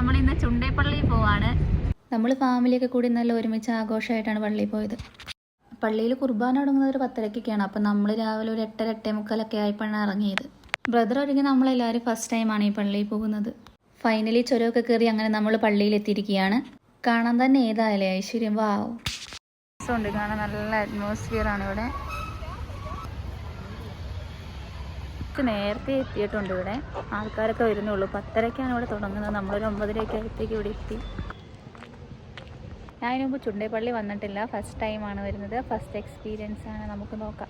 നമ്മൾ ഇന്ന് ചുണ്ടേപ്പള്ളിയിൽ പോവാണ്. നമ്മൾ ഫാമിലിയൊക്കെ കൂടി നല്ല ഒരുമിച്ച് ആഘോഷമായിട്ടാണ് പള്ളിയിൽ പോയത്. പള്ളിയിൽ കുർബാന തുടങ്ങുന്നത് ഒരു പത്തരക്കൊക്കെയാണ്. അപ്പം നമ്മൾ രാവിലെ ഒരു എട്ടര എട്ടേ മുക്കാലൊക്കെ ആയപ്പോഴാണ് ഇറങ്ങിയത്. ബ്രദർ ഒഴികെ നമ്മളെല്ലാവരും ഫസ്റ്റ് ടൈമാണ് ഈ പള്ളിയിൽ പോകുന്നത്. ഫൈനലി ചുരമൊക്കെ കയറി അങ്ങനെ നമ്മൾ പള്ളിയിൽ എത്തിയിരിക്കുകയാണ്. കാണാൻ തന്നെ ഏതായാലേ ഐശ്വര്യം. വാവ് ഉണ്ട് കാണാൻ നല്ല അറ്റ്മോസ്ഫിയർ ആണ് ഇവിടെ. കുറച്ച് നേരത്തെ എത്തിയിട്ടുണ്ട് ഇവിടെ. ആൾക്കാരൊക്കെ വരുന്നുള്ളൂ. പത്തരക്കാണ് ഇവിടെ തുടങ്ങുന്നത്. നമ്മളൊരു ഒമ്പതരയൊക്കെ ആയത്തേക്ക് ഇവിടെ എത്തി. ഞാൻ മുമ്പ് ചുണ്ടേപ്പള്ളി വന്നിട്ടില്ല. ഫസ്റ്റ് ടൈമാണ് വരുന്നത്. ഫസ്റ്റ് എക്സ്പീരിയൻസ് ആണ്. നമുക്ക് നോക്കാം.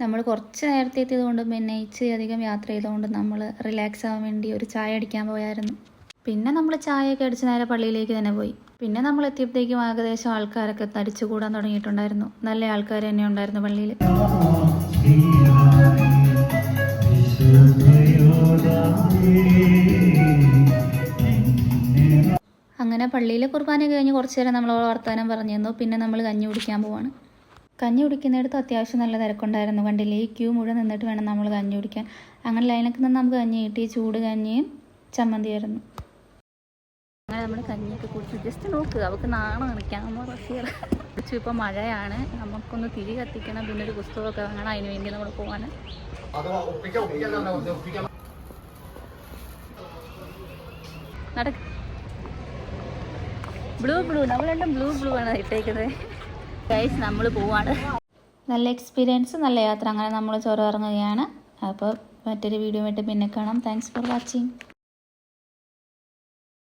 നമ്മൾ കുറച്ച് നേരത്തെ എത്തിയതുകൊണ്ട് പിന്നെ ഇച്ചിരി അധികം യാത്ര ചെയ്തുകൊണ്ട് നമ്മൾ റിലാക്സ് ആവാൻ വേണ്ടി ഒരു ചായ അടിക്കാൻ പോയായിരുന്നു. പിന്നെ നമ്മൾ ചായയൊക്കെ അടിച്ച് നേരെ പള്ളിയിലേക്ക് തന്നെ പോയി. പിന്നെ നമ്മൾ എത്തിയപ്പോഴത്തേക്കും ഏകദേശം ആൾക്കാരൊക്കെ തടിച്ചു കൂടാൻ തുടങ്ങിയിട്ടുണ്ടായിരുന്നു. നല്ല ആൾക്കാർ തന്നെ ഉണ്ടായിരുന്നു പള്ളിയിൽ. അങ്ങനെ പള്ളിയിലെ കുർബാന കഴിഞ്ഞ് കുറച്ച് നേരം നമ്മൾ വർത്തമാനം പറഞ്ഞു തന്നു പിന്നെ നമ്മൾ കഞ്ഞി കുടിക്കാൻ പോവാണ്. കഞ്ഞി കുടിക്കുന്നിടത്ത് അത്യാവശ്യം നല്ല തിരക്കുണ്ടായിരുന്നു കണ്ടില്ലേ? ഈ ക്യൂ മുഴുവൻ നിന്നിട്ട് വേണം നമ്മൾ കഞ്ഞി കുടിക്കാൻ. അങ്ങനെ ലൈനൊക്കെ നിന്ന് നമുക്ക് കഞ്ഞി കിട്ടി. ചൂട് കഞ്ഞിയും ചമ്മന്തിയായിരുന്നു. നമ്മൾ കഞ്ഞിയൊക്കെ കുടിച്ച് ജസ്റ്റ് നോക്കുക അവൾക്ക് നാണമാണ് ക്യാമറ ഫിയർ കുടിച്ചു. ഇപ്പോൾ മഴയാണ്. നമുക്കൊന്ന് തിരി കത്തിക്കണം. പിന്നെ ഒരു പുസ്തകമൊക്കെ വേണം അതിന് വേണ്ടി നമ്മൾ പോകാൻ നടക്ക്. ബ്ലൂ ബ്ലൂ നമ്മൾ രണ്ടും ബ്ലൂ ബ്ലൂ ആണ് ഇട്ടേക്കുന്നത് ഗൈസ് നമ്മൾ പോവാണ്. നല്ല എക്സ്പീരിയൻസ് നല്ല യാത്ര. അങ്ങനെ നമ്മൾ ചോറ് ഇറങ്ങുകയാണ് അപ്പോൾ മറ്റൊരു വീഡിയോ ആയിട്ട് പിന്നെ കാണാം. Thanks for watching